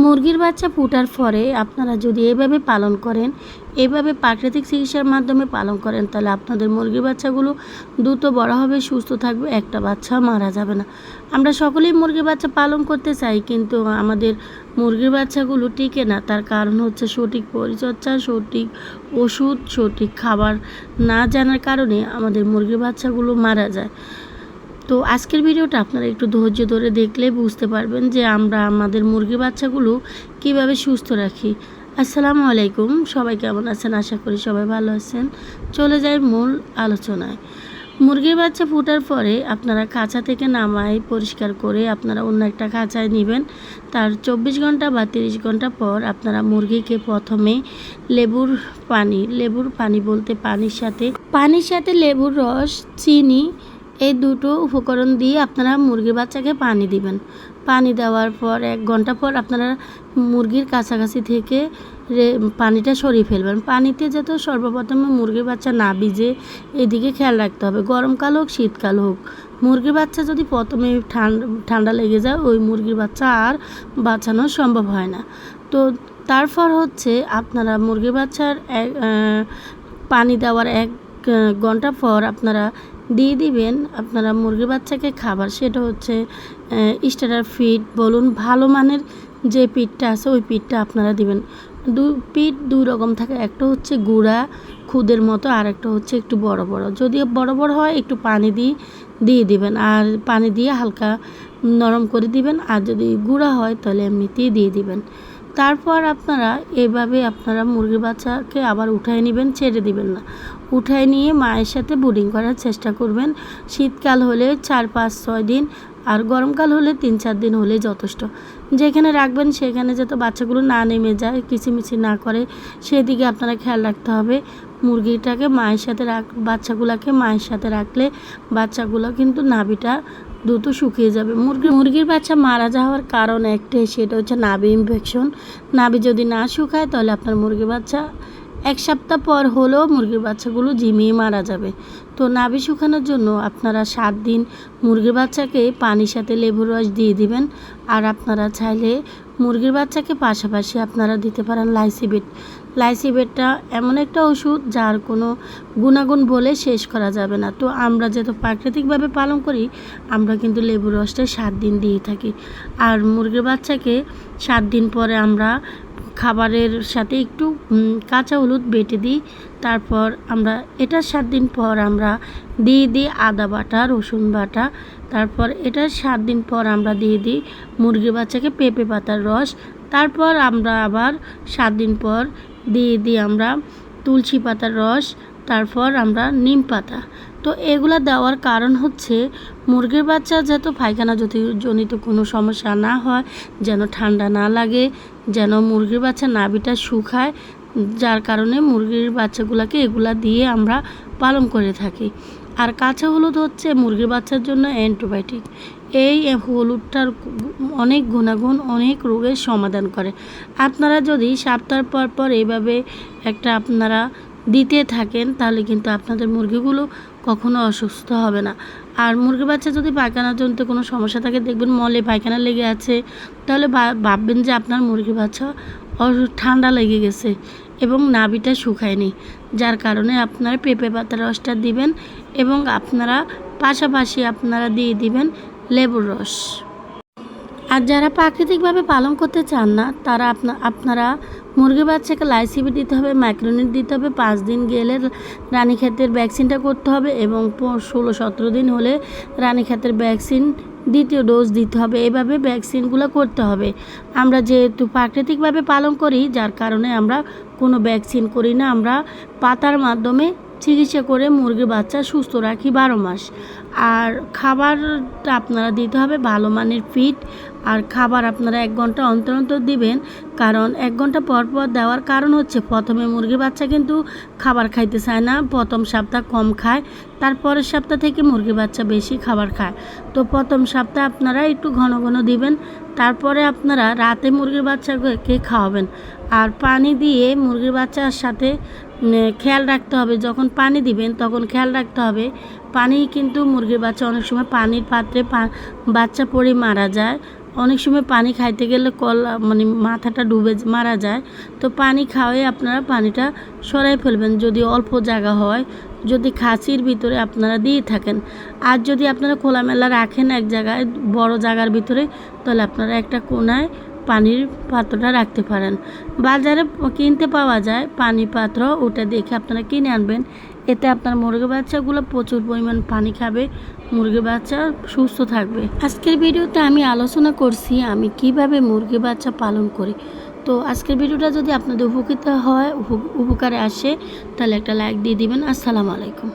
মুরগির বাচ্চা ফুটার পরে আপনারা যদি এভাবে পালন করেন, এভাবে প্রাকৃতিক চিকিৎসার মাধ্যমে পালন করেন, তাহলে আপনাদের মুরগির বাচ্চাগুলো দ্রুত বড় হবে, সুস্থ থাকবে, একটা বাচ্চা মারা যাবে না। আমরা সকলেই মুরগির বাচ্চা পালন করতে চাই, কিন্তু আমাদের মুরগির বাচ্চাগুলো টিকে না। তার কারণ হচ্ছে সঠিক পরিচর্যা, সঠিক ওষুধ, সঠিক খাবার না জানার কারণে আমাদের মুরগির বাচ্চাগুলো মারা যায়। তো আজকের ভিডিওটা আপনারা একটু ধৈর্য ধরে দেখলে বুঝতে পারবেন যে আমরা আমাদের মুরগি বাচ্চাগুলো কীভাবে সুস্থ রাখি। আসসালামু আলাইকুম, সবাই কেমন আছেন? আশা করি সবাই ভালো আছেন। চলে যায় মূল আলোচনায়। মুরগির বাচ্চা ফোটার পরে আপনারা খাঁচা থেকে নামাই পরিষ্কার করে আপনারা অন্য একটা খাঁচায় নেবেন। তার চব্বিশ ঘণ্টা বা তিরিশ ঘণ্টা পর আপনারা মুরগিকে প্রথমে লেবুর পানি লেবুর পানি বলতে পানির সাথে পানির সাথে লেবুর রস, চিনি এই দুটো উপকরণ দিয়ে আপনারা মুরগির বাচ্চাকে পানি দিবেন। পানি দেওয়ার পর এক ঘণ্টা পর আপনারা মুরগির কাছাকাছি থেকে পানিটা সরিয়ে ফেলবেন। পানিতে যাতে সর্বপ্রথমে মুরগির বাচ্চা না ভিজে এদিকে খেয়াল রাখতে হবে। গরমকাল হোক, শীতকাল হোক, মুরগির বাচ্চা যদি প্রথমে ঠান্ডা ঠান্ডা লেগে যায়, ওই মুরগির বাচ্চা আর বাঁচানো সম্ভব হয় না। তো তারপর হচ্ছে আপনারা মুরগির বাচ্চার পানি দেওয়ার এক ঘণ্টা পর আপনারা দিয়ে দিবেন। আপনারা মুরগির বাচ্চাকে খাবার, সেটা হচ্ছে স্টার্টার ফিড বলুন, ভালো মানের যে পিঠটা আছে, ওই পিঠটা আপনারা দিবেন। দু, পিঠ দুই রকম থাকে, একটা হচ্ছে গুঁড়া খুদের মতো, আর একটা হচ্ছে একটু বড় বড়। যদি বড় বড় হয়, একটু পানি দিয়ে দিয়ে দিবেন, আর পানি দিয়ে হালকা নরম করে দিবেন, আর যদি গুঁড়া হয়, তাহলে এমনিতেই দিয়ে দিবেন। তারপর আপনারা এভাবে আপনারা মুরগির বাচ্চাকে আবার উঠায় নেবেন, ছেড়ে দিবেন না। উঠায় নিয়ে মায়ের সাথে বোর্ডিং করার চেষ্টা করবেন। শীতকাল হলে চার পাঁচ ছয় দিন আর গরমকাল হলে তিন চার দিন হলে যথেষ্ট। যেখানে রাখবেন সেখানে যাতে বাচ্চাগুলো না নেমে যায়, কিচিমিচি না করে, সেদিকে আপনারা খেয়াল রাখতে হবে। মুরগিটাকে মায়ের সাথে রাখ, বাচ্চাগুলোকে মায়ের সাথে রাখলে বাচ্চাগুলো কিন্তু নাভিটা দ্রুত শুকিয়ে যাবে। মুরগি, মুরগির বাচ্চা মারা যাওয়ার কারণ একটাই, সেটা হচ্ছে নাভি ইনফেকশন নাভি যদি না শুকায়, তাহলে আপনার মুরগির বাচ্চা এক সপ্তাহ পর হলেও মুরগির বাচ্চাগুলো ঝিমিয়ে মারা যাবে। তো নাভি শুকানোর জন্য আপনারা সাত দিন মুরগির বাচ্চাকে পানির সাথে লেবুর রস দিয়ে দিবেন। আর আপনারা চাইলে মুরগির বাচ্চাকে পাশাপাশি আপনারা দিতে পারেন লাইসিবেট। লাইসিবেটটা এমন একটা ওষুধ যার কোনো গুণাগুণ বলে শেষ করা যাবে না। তো আমরা যেহেতু প্রাকৃতিকভাবে পালন করি, আমরা কিন্তু লেবুর রসটা সাত দিন দিয়ে থাকি। আর মুরগির বাচ্চাকে সাত দিন পরে আমরা খাবারের সাথে একটু কাঁচা হলুদ বেটে দিই। তারপর আমরা, এটা সাত দিন পর আমরা দিয়ে দিই আদা বাটা, রসুন বাটা। তারপর এটা সাত দিন পর আমরা দিয়ে দিই মুরগির বাচ্চাকে পেঁপে পাতার রস। তারপর আমরা আবার সাত দিন পর দিয়ে দিই আমরা তুলসী পাতার রস। তারপর আমরা নিম পাতা। তো এগুলো দেওয়ার কারণ হচ্ছে, মুরগির বাচ্চা যাতে পায়খানা জনিত কোনো সমস্যা না হয়, যেন ঠান্ডা না লাগে। যেন মুরগির বাচ্চা নাভিটা শুকায়, যার কারণে মুরগির বাচ্চাগুলোকে এগুলা দিয়ে আমরা পালন করে থাকি। আর কাঁচা হলুদ হচ্ছে মুরগির বাচ্চার জন্য অ্যান্টিবায়োটিক। এই হলুদটার অনেক গুণাগুণ, অনেক রোগের সমাধান করে। আপনারা যদি সপ্তাহ পর পর এইভাবে একটা আপনারা দিতে থাকেন, তাহলে কিন্তু আপনাদের মুরগিগুলো কখনো অসুস্থ হবে না। আর মুরগি বাচ্চা যদি পায়খানা জন্য কোনো সমস্যা থাকে, দেখবেন মলে পায়খানা লেগে আছে। তাহলে ভাববেন যে আপনার মুরগি বাচ্চা ঠান্ডা লেগে গেছে এবং নাভিটা শুকায়নি। যার কারণে আপনারা পেঁপে পাতার রসটা দিবেন এবং আপনারা পাশাপাশি আপনারা দিয়ে দিবেন লেবুর রস। যারা প্রাকৃতিকভাবে পালন করতে চান না, তারা আপনা আপনারা মুরগি বাচ্চাকে লাইসিবি দিতে হবে মাইক্রোনিট দিতে হবে, পাঁচ দিন গেলে রানীক্ষেতের ভ্যাকসিনটা করতে হবে এবং ষোলো সতেরো দিন হলে রানীক্ষেতের ভ্যাকসিন দ্বিতীয় ডোজ দিতে হবে। এভাবে ভ্যাকসিনগুলো করতে হবে। আমরা যেহেতু প্রাকৃতিকভাবে পালন করি, যার কারণে আমরা কোনো ভ্যাকসিন করি না, আমরা পাতার মাধ্যমে চিকিৎসা করে মুরগির বাচ্চা সুস্থ রাখি বারো মাস। আর খাবারটা আপনারা দিতে হবে ভালো মানের ফিট আর খাবার আপনারা এক ঘণ্টা অন্তর অন্তর দিবেন। কারণ এক ঘণ্টা পর পর দেওয়ার কারণ হচ্ছে, প্রথমে মুরগির বাচ্চা কিন্তু খাবার খাইতে চায় না, প্রথম সপ্তাহ কম খায়, তারপরের সপ্তাহ থেকে মুরগির বাচ্চা বেশি খাবার খায়। তো প্রথম সপ্তাহে আপনারা একটু ঘন ঘন দিবেন, তারপরে আপনারা রাতে মুরগির বাচ্চাকে খাওয়াবেন। আর পানি দিয়ে মুরগির বাচ্চার সাথে খেয়াল রাখতে হবে। যখন পানি দিবেন, তখন খেয়াল রাখতে হবে, পানি কিন্তু মুরগির বাচ্চা অনেক সময় পানির পাত্রে বাচ্চা পড়ে মারা যায়। অনেক সময় পানি খাইতে গেলে কল মানে মাথাটা ডুবে মারা যায়। তো পানি খাওয়াই আপনারা পানিটা সরাই ফেলবেন, যদি অল্প জায়গা হয়, যদি খাসির ভিতরে আপনারা দিয়ে থাকেন। আর যদি আপনারা খোলামেলা রাখেন এক জায়গায়, বড় জায়গার ভিতরে, তাহলে আপনারা একটা কোনায় পানির পাত্রটা রাখতে পারেন। বাজারে কিনতে পাওয়া যায় পানি পাত্র, ওটা দেখে আপনারা কিনে আনবেন। এতে আপনার মুরগি বাচ্চাগুলো প্রচুর পরিমাণ পানি খাবে, মুরগি বাচ্চা সুস্থ থাকবে। আজকের ভিডিওতে আমি আলোচনা করছি আমি কীভাবে মুরগি বাচ্চা পালন করি। তো আজকের ভিডিওটা যদি আপনাদের উপকৃত হয়, উপ- উপকারে আসে, তাহলে একটা লাইক দিয়ে দিবেন। আসসালামু আলাইকুম।